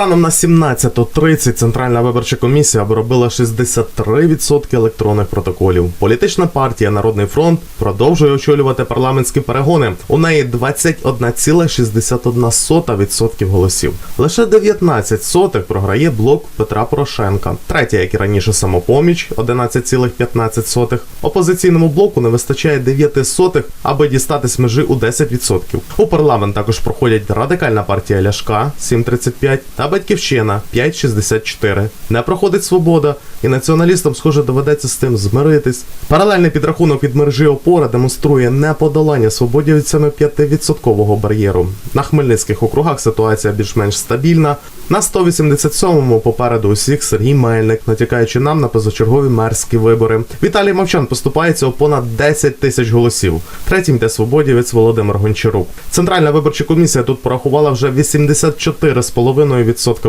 Станом на 17.30 Центральна виборча комісія обробила 63% електронних протоколів. Політична партія Народний фронт продовжує очолювати парламентські перегони. У неї 21,61% голосів. Лише 19 сотих програє блок Петра Порошенка. Третя, як і раніше, самопоміч 11,15. Опозиційному блоку не вистачає 9 сотих, аби дістатись межі у 10%. У парламент також проходять радикальна партія Ляшка 7,35 та Батьківщина 5,64. Не проходить свобода, і націоналістам, схоже, доведеться з тим змиритись. Паралельний підрахунок від мережі опора демонструє неподолання свободівцями 5% бар'єру. На хмельницьких округах ситуація більш-менш стабільна. На 187-му попереду усіх Сергій Мельник, натякаючи нам на позачергові мерські вибори. Віталій Мовчан поступається у понад 10 тисяч голосів. Третім йде свободівець Володимир Гончарук. Центральна виборча комісія тут порахувала вже 84,5%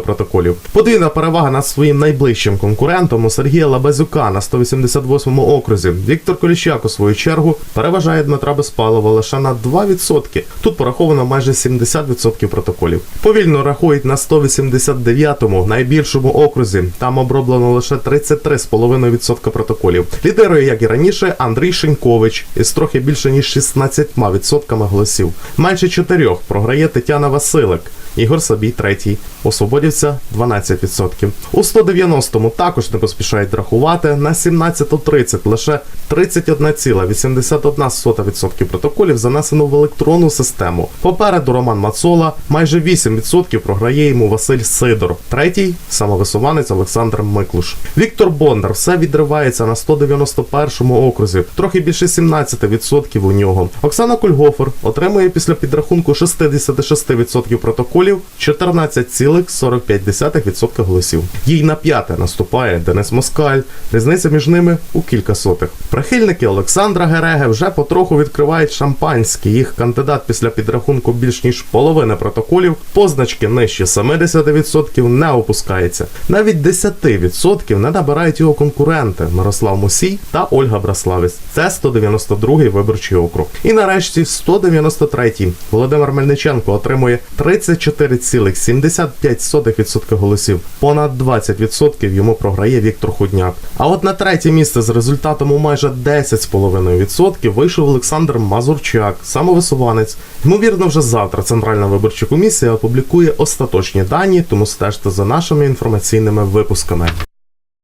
протоколів. Подвійна перевага над своїм найближчим конкурентом у Сергія Лабазюка на 188-му окрузі. Віктор Коліщак у свою чергу переважає Дмитра Безпалова лише на 2%. Тут пораховано майже 70% протоколів. Повільно рахують на 189-му найбільшому окрузі. Там оброблено лише 33,5% протоколів. Лідирує, як і раніше, Андрій Шенькович із трохи більше ніж 16% голосів. Менше чотирьох програє Тетяна Василик. Ігор Сабій третій. У Свободівця 12%. У 190-му також не поспішають рахувати. На 17.30 лише 31,81% протоколів занесено в електронну систему. Попереду Роман Мацола майже 8% програє йому Василь Сидор. Третій самовисуванець Олександр Миклуш. Віктор Бондар все відривається на 191-му окрузі. Трохи більше 17% у нього. Оксана Кульгофер отримує після підрахунку 66% протоколів 14,45% голосів. Їй на п'яте наступає Денис Москаль. Різниця між ними у кілька сотих. Прихильники Олександра Гереге вже потроху відкривають шампанське. Їх кандидат після підрахунку більш ніж половини протоколів позначки нижче 70% не опускається. Навіть 10% не набирають його конкуренти Мирослав Мусій та Ольга Браславець. Це 192-й виборчий округ. І нарешті 193-й Володимир Мельниченко отримує 34,75% голосів. Понад 20% йому програє Віктор Худняк. А от на третє місце з результатом у майже 10,5% вийшов Олександр Мазурчак, самовисуванець. Ймовірно, вже завтра Центральна виборча комісія опублікує остаточні дані, тому стежте за нашими інформаційними випусками.